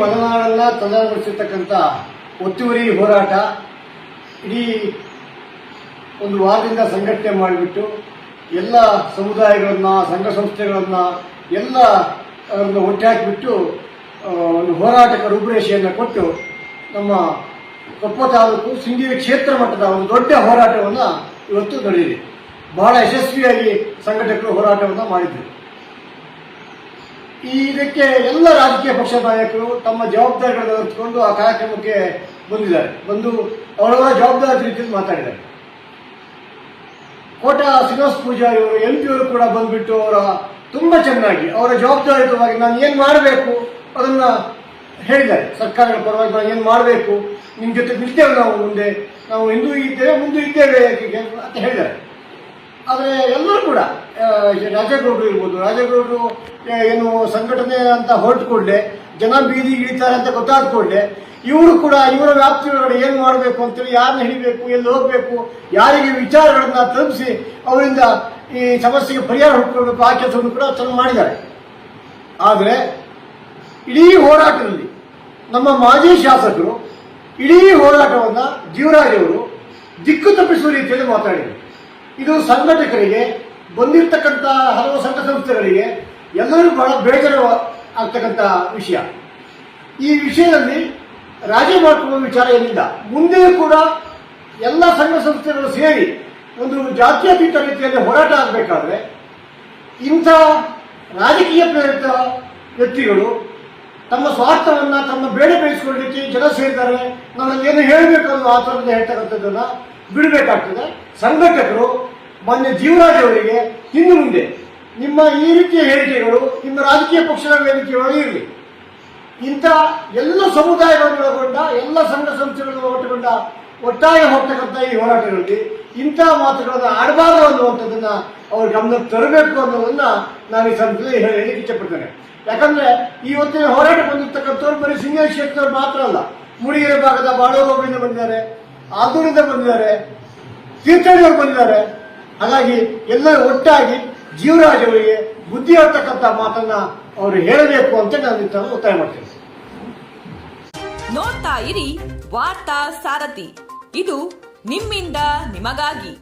ಮಲೆನಾಡನ್ನ ತಲೆಗೊಳಿಸಿರ್ತಕ್ಕಂಥ ಒತ್ತುವರಿ ಹೋರಾಟ ಇಡೀ ಒಂದು ವಾರದಿಂದ ಸಂಘಟನೆ ಮಾಡಿಬಿಟ್ಟು ಎಲ್ಲ ಸಮುದಾಯಗಳನ್ನ, ಸಂಘ ಸಂಸ್ಥೆಗಳನ್ನ ಎಲ್ಲ ಅದನ್ನು ಒಟ್ಟಿ ಹಾಕಿಬಿಟ್ಟು ಒಂದು ಹೋರಾಟಕ್ಕೆ ರೂಪುರೇಷೆಯನ್ನು ಕೊಟ್ಟು ನಮ್ಮ ಕೊಪ್ಪ ತಾಲೂಕು ಸಿಂಗಿರಿ ಕ್ಷೇತ್ರ ಮಟ್ಟದ ಒಂದು ದೊಡ್ಡ ಹೋರಾಟವನ್ನು ಇವತ್ತು ನಡೆಯಿದೆ ಬಹಳ ಯಶಸ್ವಿಯಾಗಿ ಸಂಘಟಕರು ಹೋರಾಟವನ್ನು ಮಾಡಿದ್ರು. ಇದಕ್ಕೆ ಎಲ್ಲ ರಾಜಕೀಯ ಪಕ್ಷ ನಾಯಕರು ತಮ್ಮ ಜವಾಬ್ದಾರಿಗಳನ್ನು ಹೊತ್ತುಕೊಂಡು ಆ ಕಾರ್ಯಕ್ರಮಕ್ಕೆ ಬಂದಿದ್ದಾರೆ. ಬಂದು ಅವರವರ ಜವಾಬ್ದಾರಿ ರೀತಿಯಲ್ಲಿ ಮಾತಾಡಿದ್ದಾರೆ. ಕೋಟ ಶ್ರೀನಿವಾಸ ಪೂಜಾರಿ ಅವರು ಎಂ ಪಿ ಅವರು ಕೂಡ ಬಂದ್ಬಿಟ್ಟು ಅವರ ತುಂಬಾ ಚೆನ್ನಾಗಿ, ಅವರ ಜವಾಬ್ದಾರಿಯುತವಾಗಿ ನಾನು ಏನ್ ಮಾಡಬೇಕು ಅದನ್ನ ಹೇಳಿದ್ದಾರೆ. ಸರ್ಕಾರಗಳ ಪರವಾಗಿ ನಾನು ಏನ್ ಮಾಡಬೇಕು ನಿಮ್ಮ ಜೊತೆ ನಿಲ್ತೇವೆ ನಾವು ಮುಂದೆ, ನಾವು ಹಿಂದೂ ಇದ್ದೇವೆ, ಮುಂದೆ ಇದ್ದೇವೆ ಅಂತ ಹೇಳಿದ್ದಾರೆ. ಆದರೆ ಎಲ್ಲರೂ ಕೂಡ ರಾಜಗೌಡರು ಇರ್ಬೋದು. ರಾಜೇಗೌಡರು ಏನು ಸಂಘಟನೆ ಅಂತ ಹೊರಟು ಕೂಡಲೇ ಜನ ಬೀದಿಗೆ ಇಳಿತಾರೆ ಅಂತ ಗೊತ್ತಾದ ಕೂಡಲೇ ಇವರು ಕೂಡ ಇವರ ವ್ಯಾಪ್ತಿಯೊಳಗಡೆ ಏನು ಮಾಡಬೇಕು ಅಂತೇಳಿ ಯಾರನ್ನ ಹಿಡಿಬೇಕು, ಎಲ್ಲಿ ಹೋಗಬೇಕು, ಯಾರಿಗೆ ವಿಚಾರಗಳನ್ನ ತಲುಪಿಸಿ ಅವರಿಂದ ಈ ಸಮಸ್ಯೆಗೆ ಪರಿಹಾರ ಹುಡ್ಕೊಳ್ಬೇಕು, ಆ ಕೆಲಸವನ್ನು ಕೂಡ ಚೆನ್ನಾಗಿ ಮಾಡಿದ್ದಾರೆ. ಆದರೆ ಇಡೀ ಹೋರಾಟದಲ್ಲಿ ನಮ್ಮ ಮಾಜಿ ಶಾಸಕರು ಇಡೀ ಹೋರಾಟವನ್ನ ಜೀವರಾಜ್ ಅವರು ದಿಕ್ಕು ತಪ್ಪಿಸುವ ರೀತಿಯಲ್ಲಿ ಮಾತಾಡಿದರು. ಇದು ಸಂಘಟಕರಿಗೆ ಬಂದಿರತಕ್ಕಂಥ ಹಲವು ಸಂಘ ಸಂಸ್ಥೆಗಳಿಗೆ ಎಲ್ಲರೂ ಬಹಳ ಬೇಜಾರು ಆಗ್ತಕ್ಕಂಥ ವಿಷಯ. ಈ ವಿಷಯದಲ್ಲಿ ರಾಜಿ ಮಾಡಿಕೊಳ್ಳುವ ವಿಚಾರ ಏನಿಲ್ಲ. ಮುಂದೆ ಕೂಡ ಎಲ್ಲ ಸಂಘ ಸಂಸ್ಥೆಗಳು ಸೇರಿ ಒಂದು ಜಾತ್ಯತೀತ ರೀತಿಯಲ್ಲಿ ಹೋರಾಟ ಆಗಬೇಕಾದ್ರೆ ಇಂಥ ರಾಜಕೀಯ ಪ್ರೇರಿತ ವ್ಯಕ್ತಿಗಳು ತಮ್ಮ ಸ್ವಾರ್ಥವನ್ನ ತಮ್ಮ ಬೇಡ ಬೇಯಿಸಿಕೊಳ್ಳಲಿಕ್ಕೆ ಜನ ಸೇರಿದ್ದಾರೆ. ನಾವಲ್ಲಿ ಏನು ಹೇಳಬೇಕು ಅನ್ನೋ ಆ ಥರದಿಂದ ಹೇಳ್ತಕ್ಕಂಥದ್ದನ್ನ ಬಿಡಬೇಕಾಗ್ತದೆ. ಸಂಘಟಕರು ಮಾನ್ಯ ಜೀವರಾಜ್ ಅವರಿಗೆ ಇನ್ನು ಮುಂದೆ ನಿಮ್ಮ ಈ ರೀತಿಯ ಹೇಳಿಕೆಗಳು ನಿಮ್ಮ ರಾಜಕೀಯ ಪಕ್ಷದ ವೇದಿಕೆಯೊಳಗೆ ಇರಲಿ. ಇಂಥ ಎಲ್ಲ ಸಮುದಾಯಗಳನ್ನು ಒಳಗೊಂಡ, ಎಲ್ಲ ಸಂಘ ಸಂಸ್ಥೆಗಳನ್ನು ಒಟ್ಟುಕೊಂಡ ಒಟ್ಟಾಗಿ ಹೋಗ್ತಕ್ಕಂಥ ಈ ಹೋರಾಟಗಳಲ್ಲಿ ಇಂಥ ಮಾತುಗಳನ್ನು ಆಡಬಾರದು ಅನ್ನುವಂಥದ್ದನ್ನ ಅವ್ರ ಗಮನಕ್ಕೆ ತರಬೇಕು ಅನ್ನೋದನ್ನ ನಾನು ಈ ಸಂದರ್ಭದಲ್ಲಿ ಹೇಳಲಿಕ್ಕೆ ಇಷ್ಟಪಡ್ತೇನೆ ಯಾಕಂದ್ರೆ ಇವತ್ತಿನ ಹೋರಾಟ ಬಂದಿರ್ತಕ್ಕಂಥವ್ರು ಬರೀ ಸಿಂಗಲ್ ಕ್ಷೇತ್ರದವ್ರು ಮಾತ್ರ ಅಲ್ಲ, ಮೂಡಿಗೆರೆ ಭಾಗದ ಬಾಳೂರಿನಿಂದ ಬಂದಿದ್ದಾರೆ ಆದೂರಿಂದ ಬಂದಿದ್ದಾರೆ, ತೀರ್ಥಹಳ್ಳಿಯವರು ಬಂದಿದ್ದಾರೆ. ಹಾಗಾಗಿ ಎಲ್ಲರೂ ಒಟ್ಟಾಗಿ ಜೀವರಾಜ್ ಅವರಿಗೆ ಬುದ್ಧಿ ಹೇಳ್ತಕ್ಕಂಥ ಮಾತನ್ನ ಅವರು ಹೇಳಬೇಕು ಅಂತ ನಾನು ಇದನ್ನ ಒತ್ತಾಯ ಮಾಡ್ತೇನೆ. ನೋಡ್ತಾ ಇರಿ ವಾರ್ತಾ ಸಾರಥಿ. ಇದು ನಿಮ್ಮಿಂದ ನಿಮಗಾಗಿ.